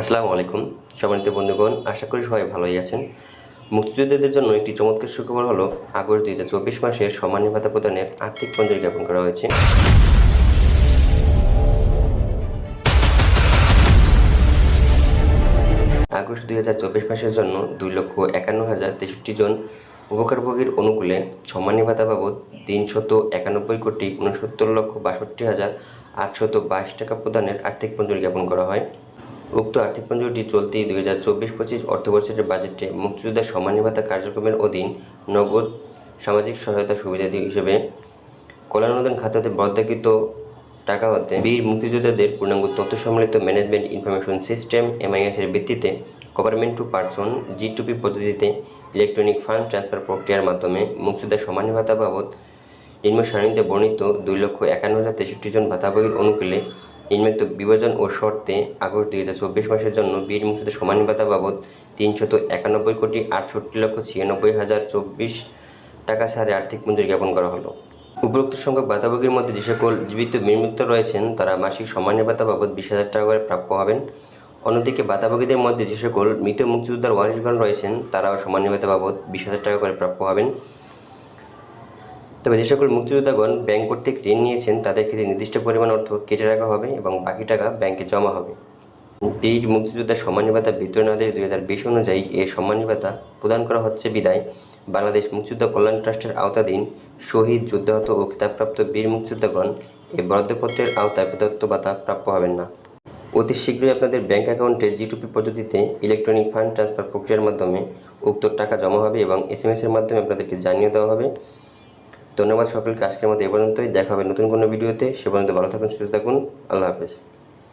আসসালামু আলাইকুম, সম্মানিত বন্ধুগণ, আশা করি সবাই ভালোই আছেন। মুক্তিযোদ্ধাদের জন্য একটি চমৎকার সুখবর হলো, আগস্ট দুই হাজার চব্বিশ মাসে সম্মানী ভাতা প্রদানের আর্থিক পঞ্জীর জ্ঞাপন করা হয়েছে। আগস্ট দুই হাজার চব্বিশ মাসের জন্য দুই লক্ষ একান্ন হাজার তেষট্টি জন উপকারভোগীর অনুকূলে সম্মানী ভাতা বাবদ তিনশত একানব্বই কোটি উনসত্তর লক্ষ বাষট্টি হাজার আটশত বাইশ টাকা প্রদানের আর্থিক পঞ্জীর জ্ঞাপন করা হয়। উক্ত আর্থিক মঞ্জুরটি চলতি দুই হাজার চব্বিশ পঁচিশ অর্থবছরের বাজেটে মুক্তিযোদ্ধা সম্মানী ভাতা কার্যক্রমের অধীন নগদ সামাজিক সহায়তা সুবিধা হিসেবে কল্যাণ অনুদান খাতাতে বরাদ্দকৃত টাকা হতে বীর মুক্তিযোদ্ধাদের পূর্ণাঙ্গ তথ্য সম্মিলিত ম্যানেজমেন্ট ইনফরমেশন সিস্টেম এমআইএস এর ভিত্তিতে গভর্নমেন্ট টু পার্সন জি টুপি পদ্ধতিতে ইলেকট্রনিক ফান্ড ট্রান্সফার প্রক্রিয়ার মাধ্যমে মুক্তিযোদ্ধা সম্মানী ভাতা বাবদ নিম্ন সারণীতে বর্ণিত দুই লক্ষ একান্ন হাজার তেষট্টি জন ভাতাভোগীর অনুকূলে নির্মিত বিভাজন ও শর্তে আগস্ট দুই হাজার চব্বিশ মাসের জন্য বীর মুক্তিযোদ্ধা সম্মানী ভাতা বাবদ তিনশত একানব্বই কোটি আটষট্টি লক্ষ ছিয়ানব্বই হাজার চব্বিশ টাকা ছাড়ে আর্থিক মঞ্জুরি জ্ঞাপন করা হলো। উপরোক্ত সংখ্যক ভাতাভোগীর মধ্যে যে সকল জীবিত বিমুক্ত রয়েছেন, তারা মাসিক সম্মানী ভাতা বাবদ বিশ হাজার টাকা করে প্রাপ্য হবেন। অন্যদিকে ভাতাভোগীদের মধ্যে যে সকল মৃত মুক্তিযোদ্ধার ওয়ারিশগণ রয়েছেন, তারাও সম্মানী ভাতা বাবদ বিশ হাজার টাকা করে প্রাপ্য হবেন। তবে যে সকল মুক্তিযোদ্ধাগণ ব্যাংক কর্তৃক ঋণ নিয়েছেন, তাদের ক্ষেত্রে নির্দিষ্ট পরিমাণ অর্থ কেটে রাখা হবে এবং বাকি টাকা ব্যাংকে জমা হবে। বীর মুক্তিযোদ্ধা সম্মানী ভাতা বিতরণ আদেশ দুই হাজার বিশ অনুযায়ী এই সম্মানী ভাতা প্রদান করা হচ্ছে বিদায়। বাংলাদেশ মুক্তিযোদ্ধা কল্যাণ ট্রাস্টের আওতাধীন শহীদ, যুদ্ধাহত ও খেতাবপ্রাপ্ত বীর মুক্তিযোদ্ধাগণ এই বরাদ্দপত্রের আওতায় প্রদত্ত ভাতা প্রাপ্য হবেন না। অতি শীঘ্রই আপনাদের ব্যাংক অ্যাকাউন্টে জিটুপি পদ্ধতিতে ইলেকট্রনিক ফান্ড ট্রান্সফার প্রক্রিয়ার মাধ্যমে উক্ত টাকা জমা হবে এবং এস এর মাধ্যমে আপনাদেরকে জানিয়ে দেওয়া হবে। ধন্যবাদ সকলকে আজকের মতো এ পর্যন্তই। দেখা হবে নতুন কোনো ভিডিওতে। সে পর্যন্ত ভালো থাকুন, সুস্থ থাকুন। আল্লাহ হাফেজ।